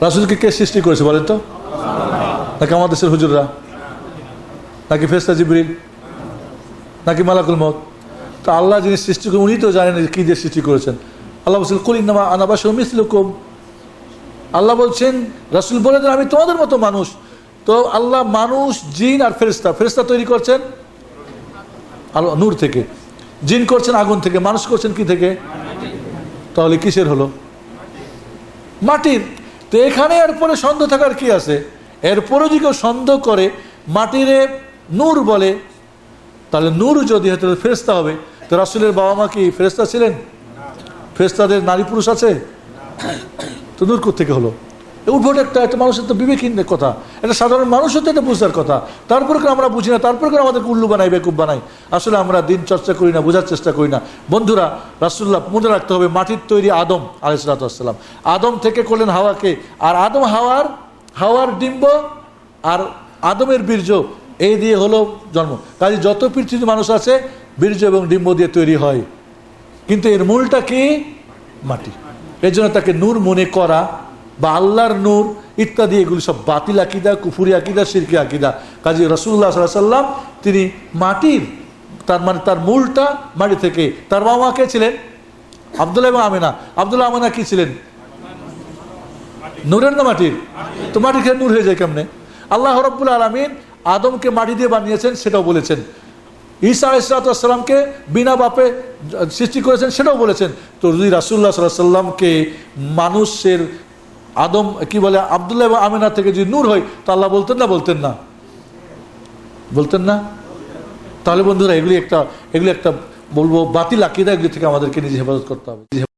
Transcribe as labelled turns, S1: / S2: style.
S1: রাসুলকে কে সৃষ্টি করেছে বলেন তো? নাকি আমাদের দেশের হুজুররা? নাকি ফেস্তা জিবরিল? নাকি মালাকুল মত তো আল্লাহ যিনি সৃষ্টি করে উনি তো জানেন কী দিয়ে সৃষ্টি করেছেন। আল্লাহ বলছেন কলিনামা আনাবাস মিসলুকুম। আল্লাহ বলছেন, রাসুল বলে দেন, আমি তোমাদের মতো মানুষ। তো আল্লাহ মানুষ, জিন আর ফেরেস্তা ফেরেস্তা তৈরি করছেন? আল্লাহ নূর থেকে। জিন করছেন, আগুন থেকে, মানুষ করছেন কি থেকে? তাহলে কিসের হলো? মাটির। তো এখানে এরপরে সন্দেহ থাকার কি আছে? এরপরে যদি কেউ সন্দেহ করে, মাটিরে নূর বলে, তাহলে নূর যদি হয় তাহলে ফেরেস্তা হবে। তো রাসুলের বাবা মা কি ফেরেস্তা ছিলেন? ফেরেস্তাদের নারী পুরুষ আছে? তো নূর থেকে হলো? উদ্ভট একটা একটা মানুষের তো বিবেকহীন কথা। একটা সাধারণ মানুষের তো এটা বুঝার কথা। তারপরে করে আমরা বুঝি না? তারপরে করে আমাদের উল্লু বানাই বেকুব বানাই আসলে আমরা দিন চর্চা করি না, বোঝার চেষ্টা করি না। বন্ধুরা রাসুল্লাহ মনে রাখতে হবে, মাটির তৈরি আদম আলাইসালাম আদম থেকে করলেন হাওয়াকে। আর আদম হাওয়ার হাওয়ার ডিম্ব আর আদমের বীর্য এই দিয়ে হলো জন্ম। কাজে যত পৃথিবীর মানুষ আছে, বীর্য এবং ডিম্ব দিয়ে তৈরি হয়। কিন্তু এর মূলটা কি? মাটি। এর জন্য তাকে নূর মনে করা বা আল্লাহর নূর ইত্যাদি, এগুলি সব বাতিল আকিদা, কুফুরি আকিদা সিরকি আকিদা। কাজী রসুল্লাহ সাল্লাম তিনি মাটির, তার মানে তার মূলটা মাটি থেকে, তার বাবা কে ছিলেন? আবদুল্লাহ এবং আমিনা। আবদুল্লাহ আমিনা কি ছিলেন? নূরের না মাটির? তো মাটি খেয়ে নূর হয়ে যায় কেমনে? আল্লাহ রব্বুল আলমিন আদমকে মাটি দিয়ে বানিয়েছেন, সেটাও বলেছেন। ঈসা ইসরাতামকে বিনা বাপে সৃষ্টি করেছেন, সেটাও বলেছেন। তো যদি রাসুল্লাহ সাল্লাহ সাল্লামকে মানুষের আদম, কি বলে, আবদুল্লাহ এবং আমিনা থেকে যদি নূর হয়, তা আল্লাহ বলতেন না বলতেন না? বলতেন না? তাহলে বন্ধুরা, এগুলি একটা এগুলি একটা বলব, বাতিল আকিদা এগুলি থেকে আমাদেরকে নিজে হেফাজত করতে হবে।